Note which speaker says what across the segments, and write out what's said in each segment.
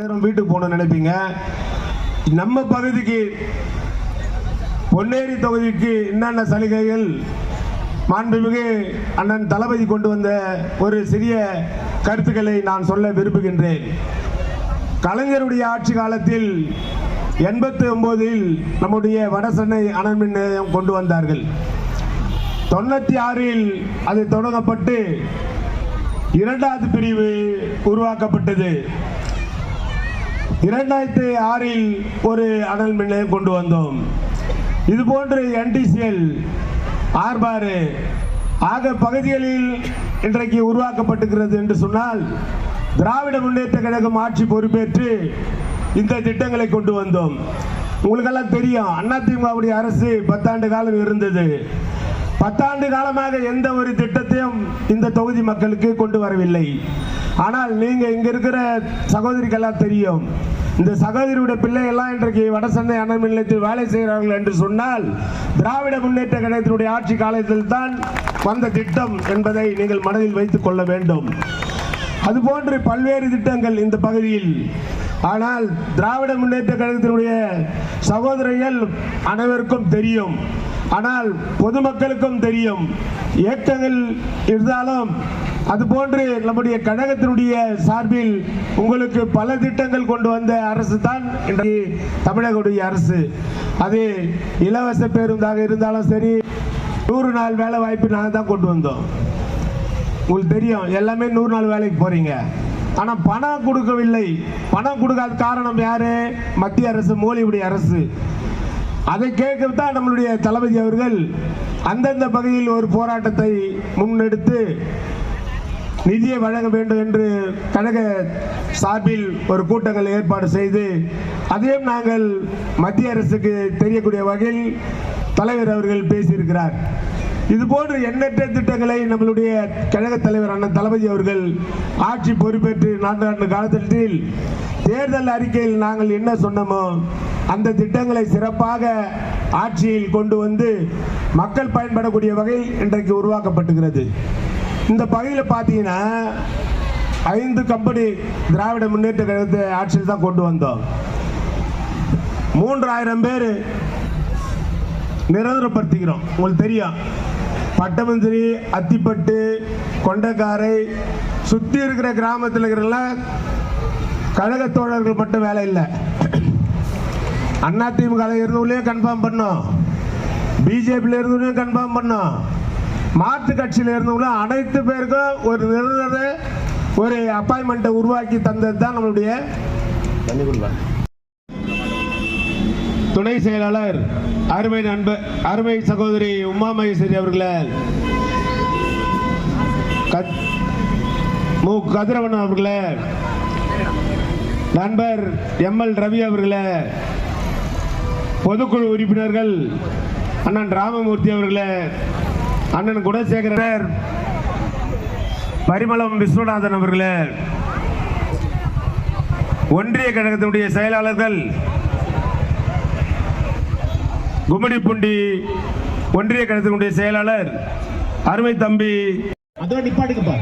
Speaker 1: எல்லாரும் வீட்டுக்கு போகணும்னு நினைப்பீங்க. நம்ம பகுதிக்கு பொன்னேரி தொகுதிக்கு என்னென்ன சலுகைகள்? மாண்புமிகு அண்ணன் தளபதி கொண்டு வந்த ஒரு சிறிய கருத்துக்களை நான் சொல்ல விரும்புகின்றேன். கலைஞருடைய ஆட்சி காலத்தில் எண்பத்தி ஒன்பதில் நம்முடைய வடசென்னை அனல் மின் நிலையம் கொண்டு வந்தார்கள். தொண்ணூற்றி ஆறில் அது தொடங்கப்பட்டு இரண்டாவது பிரிவு உருவாக்கப்பட்டது. இரண்டாயிரத்தி ஆறில் ஒரு அனல் மின் நிலையம் கொண்டு வந்தோம். இது போன்று என்டிசிஎல் ஆர்பாறு ஆக பகுதிகளில் இன்றைக்கு உருவாக்கப்பட்டுகிறது என்று சொன்னால் திராவிட முன்னேற்ற கழகம் ஆட்சி பொறுப்பேற்று இந்த திட்டங்களை கொண்டு வந்தோம். உங்களுக்கெல்லாம் தெரியும் அதிமுகவுடைய அரசு பத்தாண்டு காலம் இருந்தது. பத்தாண்டு காலமாக எந்த ஒரு திட்டத்தையும் இந்த தொகுதி மக்களுக்கு கொண்டு வரவில்லை. ஆனால் நீங்க இங்க இருக்கிற சகோதரிக்கெல்லாம் தெரியும். இந்த சகோதரியுடைய பிள்ளைகள்லாம் இன்றைக்கு வடசந்தை அண்ணன் நிலையத்தில் வேலை செய்கிறார்கள் என்று சொன்னால் திராவிட முன்னேற்ற கழகத்தினுடைய ஆட்சி காலத்தில் தான் வந்த திட்டம் என்பதை நீங்கள் மனதில் வைத்துக் கொள்ள வேண்டும். அதுபோன்று பல்வேறு திட்டங்கள் இந்த பகுதியில். ஆனால் திராவிட முன்னேற்ற கழகத்தினுடைய சகோதரிகள் அனைவருக்கும் தெரியும். ஆனால் பொதுமக்களுக்கும் தெரியும். இயக்கங்கள் இருந்தாலும் அதுபோன்று நம்முடைய கழகத்தினுடைய சார்பில் உங்களுக்கு பல திட்டங்கள் கொண்டு வந்த அரசு தான் இன்றைக்கு தமிழகத்துடைய அரசு. அது இலவச பேருந்தாக இருந்தாலும் சரி நூறு நாள் வேலை வாய்ப்பு நாங்கள் தான் கொண்டு வந்தோம். உங்களுக்கு தெரியும் எல்லாமே நூறு நாள் வேலைக்கு போறீங்க. ஆனால் பணம் கொடுக்கவில்லை. பணம் கொடுக்காத காரணம் யாரு? மத்திய அரசு மோடியுடைய அரசு. அதை கேட்கறது தான் நம்மளுடைய தளபதி அவர்கள். அந்தந்த பகுதியில் ஒரு போராட்டத்தை முன்னெடுத்து நிதியை வழங்க வேண்டும் என்று கழக சார்பில் ஒரு கூட்டங்கள் ஏற்பாடு செய்து அதையும் நாங்கள் மத்திய அரசுக்கு தெரியக்கூடிய வகையில் தலைவர் அவர்கள் பேசியிருக்கிறார். இது போன்ற எண்ணற்ற திட்டங்களை நம்மளுடைய கழக தலைவர் அண்ணன் தளபதி அவர்கள் ஆட்சி பொறுப்பேற்று நான்கு ஆண்டு காலத்தில் தேர்தல் அறிக்கையில் நாங்கள் என்ன சொன்னோமோ அந்த திட்டங்களை சிறப்பாக ஆட்சியில் கொண்டு வந்து மக்கள் பயன்படக்கூடிய வகையில் இன்றைக்கு உருவாக்கப்பட்டுகிறது. இந்த பகுதியில் பார்த்தீங்கன்னா ஐந்து கம்பெனி திராவிட முன்னேற்ற கழகத்தை ஆட்சியில் தான் கொண்டு வந்தோம். மூன்றாயிரம் பேர் நிரந்தரப்படுத்திக்கிறோம். உங்களுக்கு தெரியும். பட்டமந்திரி அத்திப்பட்டு கொண்டக்காரை சுற்றி இருக்கிற கிராமத்தில் இருக்கிறலாம் கழக தோழர்கள் மட்டும் வேலை இல்லை. அண்ணா திமுக இருந்தவங்களையும் கன்ஃபார்ம் பண்ணோம். பிஜேபியில் இருந்தவங்களையும் கன்ஃபார்ம் பண்ணோம். மாற்று கட்சியில் இருந்தவங்களும் அனைத்து பேருக்கும் ஒரு நிரந்தர ஒரு அப்பாயின்மெண்ட்டை உருவாக்கி தந்தது தான் நம்மளுடைய துணை செயலாளர் அருமை நண்பர் அருமை சகோதரி உமா மகேஸ்வரி அவர்களே. கத்- மு. கதிரவன் அவர்களே. நண்பர் எம். எல். ரவி அவர்களே. பொதுக்குழு உறுப்பினர்கள் அண்ணன் ராமமூர்த்தி அவர்களே அண்ணன் குணசேகரர் பரிமளம் விஸ்வநாதன் அவர்களே ஒன்றிய கழகத்தினுடைய செயலாளர்கள் கும்மிடிப்புண்டி ஒன்றிய கழகத்தினுடைய செயலாளர் அருமை தம்பி.
Speaker 2: அதோ நிப்பாட்டுக்குப்பா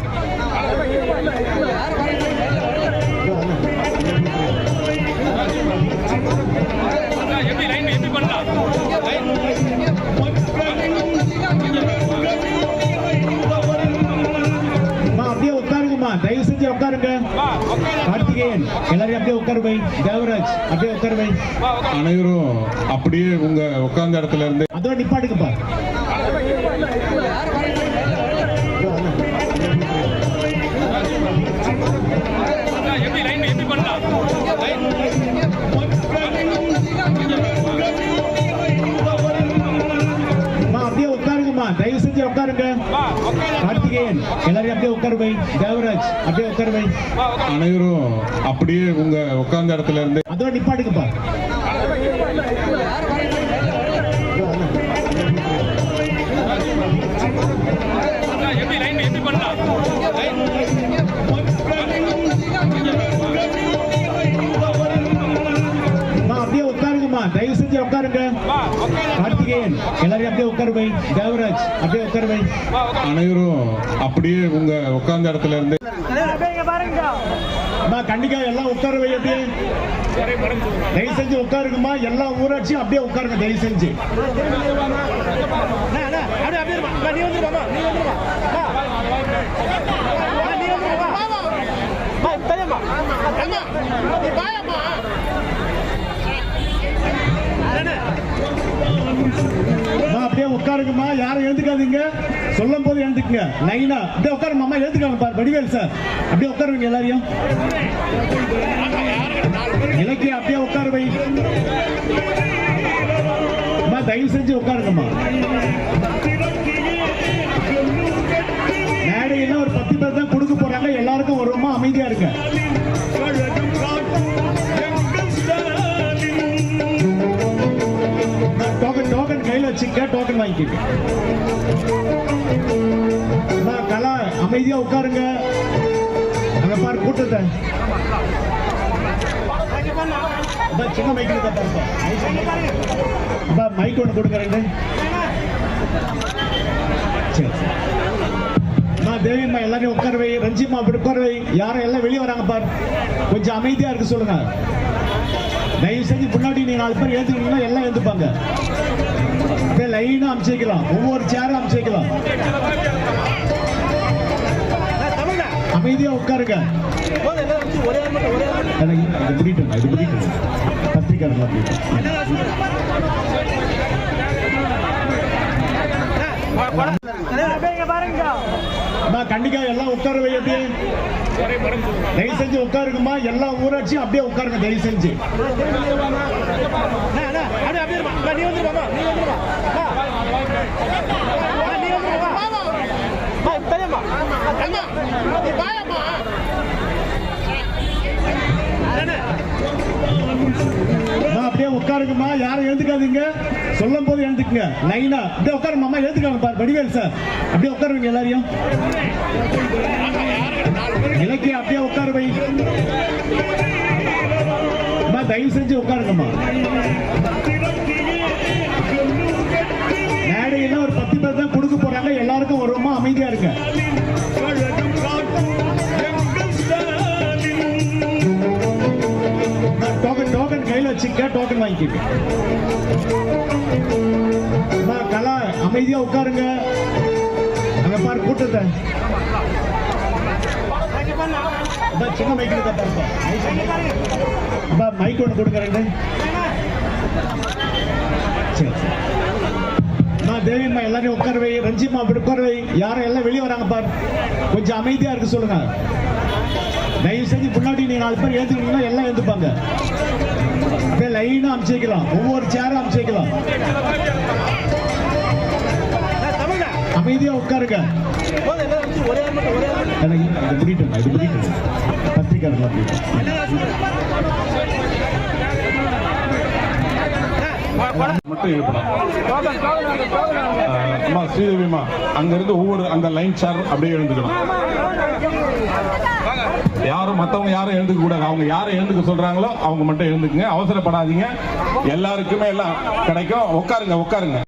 Speaker 2: எல்லாரையும் அப்படியே உட்காரு தேவராஜ் அப்படியே உட்காரு வை
Speaker 3: அனைவரும் அப்படியே உங்க உட்கார்ந்த இடத்துல இருந்து
Speaker 2: அதோ நிப்பாட்டுக்குப்பா
Speaker 4: எப்படி லைன் எப்படி பண்ணலாம்?
Speaker 2: எல்லாரையும் அப்படியே உட்காரு வை. தேவராஜ் அப்படியே உட்காரு வை.
Speaker 3: அனைவரும் அப்படியே உங்க உட்கார்ந்த இடத்துல இருந்து
Speaker 2: அதோ நிப்பாட்டுக்குப்பா கார்த்திகேயன் எல்லாரையும் அப்படியே உட்காரு தேவராஜ் அப்படியே உட்காரு
Speaker 3: அனைவரும் அப்படியே உங்க உட்கார்ந்த இடத்துல இருந்து
Speaker 2: அம்மா கண்டிக்கா எல்லாம் உட்கார வை அப்படியே தயவு செஞ்சு உட்காருங்கம்மா எல்லா ஊராட்சியும் அப்படியே உட்காருங்க தயவு செஞ்சு அம்மா, அப்படியே உட்காருங்கம்மா யாரும் எழுந்துக்காதீங்க. சொல்லும் போது எழுந்துக்குங்க. லைனா அப்படியே உட்காருங்க அம்மா எழுந்துக்காங்க பார் வடிவேல் சார். அப்படியே உட்காருங்க எல்லாரையும். இலக்கிய அப்படியே உட்காரு வை. அம்மா தயவு செஞ்சு உட்காருங்கம்மா. என்ன ஒரு பத்து பேர் தான் கொடுக்க போறாங்க. எல்லாருக்கும் ஒரு அமைதியா இருங்க. டோக்கன் வாங்கிக்க கலா அமைதியா உட்காருங்க. அங்க பாரு கூட்டத்தை. சின்ன மைக்கில் தான் மைக் ஒன்று கொடுங்க ரெண்டு. சரி அம்மா தேவியம்மா எல்லாரையும் உட்கார வை. ரஞ்சிம்மா அப்படி உட்கார வை. யாரும் எல்லாம் வெளியே வராங்க பார். கொஞ்சம் அமைதியா இருக்கு சொல்லுங்க. தயவு செஞ்சு முன்னாடி நீங்க நாலு பேர் ஏத்துக்கிட்டீங்கன்னா எல்லாம் எழுந்துப்பாங்க. லைனா அமைச்சிக்கலாம். ஒவ்வொரு சேரும் அமைச்சிக்கலாம். அமைதியா உட்காருங்க. இது இது அம்மா கண்டிக்கா எல்லாம் உட்கார வை அப்படியே. தயவு செஞ்சு உட்காருங்கம்மா. எல்லா ஊராட்சியும் அப்படியே உட்காருங்க தயவு செஞ்சு. அம்மா, அப்படியே உட்காருங்கம்மா யாரும் எழுதுக்காதீங்க சொல்லும் போது எழுதுக்குங்க லைனா அப்படியே உட்காருங்க அம்மா எழுதுக்காங்க பாரு. வடிவேல் சார் அப்படியே உட்காருங்க எல்லாரையும். இலக்கிய அப்படியே உட்கார அம்மா தயவு செஞ்சு உட்காருங்கம்மா. மேடையெல்லாம் ஒரு இருக்கேன் டோக்கன் வாங்கிக்க கலா அமைதியா உட்காருங்க. அங்க பாரு கூட்டத்தை. சின்ன மைக்கில் தான் அப்பா மைக் ஒன்று கொடுங்க சரி. நான் தேவியம்மா எல்லாரையும் உட்காரவை ரஞ்சிம்மா அப்படி வை. யாரும் எல்லாம் வெளியே வராங்க பாரு. கொஞ்சம் அமைதியா இருக்கு சொல்லுங்க. தயவு செஞ்சு முன்னாடி நீங்க நாலு பேர் ஏத்துக்கிட்டீங்கன்னா எல்லாம் ஏத்துப்பாங்க இப்போ லைனாக அமைச்சிக்கலாம். ஒவ்வொரு சேரும் அமைச்சிக்கலாம். அமைதியா உட்காருங்க. எனக்கு
Speaker 3: மட்டும் இருப்பலாம் அம்மா ஸ்ரீதேவிமா அங்கிருந்து ஒவ்வொரு அந்த லைன் சார் அப்படியே எழுந்துக்கணும் யாரும் மத்தவங்க யாரும் எழுந்துக்க கூடாது. அவங்க யாரை எழுந்துக்க சொல்றாங்களோ அவங்க மட்டும் எழுந்துக்குங்க. அவசரப்படாதீங்க. எல்லாருக்குமே எல்லாம் கிடைக்கும். உட்காருங்க உட்காருங்க.